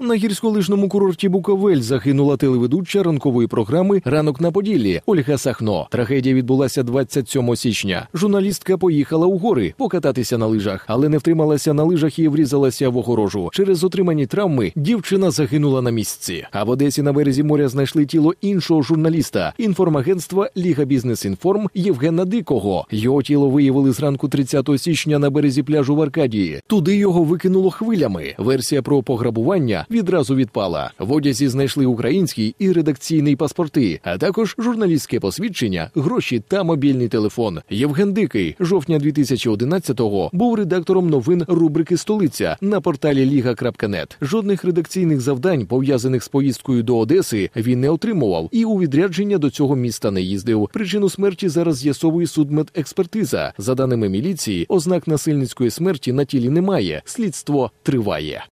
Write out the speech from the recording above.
На гірськолижному курорті Буковель загинула телеведуча ранкової програми Ранок на Поділлі Ольга Сахно. Трагедія відбулася 27 січня. Журналістка поїхала у гори покататися на лижах, але не втрималася на лижах і врізалася в огорожу. Через отримані травми дівчина загинула на місці. А в Одесі на березі моря знайшли тіло іншого журналіста інформагентства Ліга Бізнес Інформ Євгена Дикого. Його тіло виявили зранку 30 січня на березі пляжу в Аркадії. Туди його викинуло хвилями. Версія про пограбування відразу відпала. В одязі знайшли український і редакційний паспорти, а також журналістське посвідчення, гроші та мобільний телефон. Євген Дикий жовтня 2011-го був редактором новин рубрики Столиця на порталі Ліга.нет. Жодних редакційних завдань, пов'язаних з поїздкою до Одеси, він не отримував і у відрядження до цього міста не їздив. Причину смерті зараз з'ясовує судмедекспертиза. За даними міліції, ознак насильницької смерті на тілі немає. Слідство триває.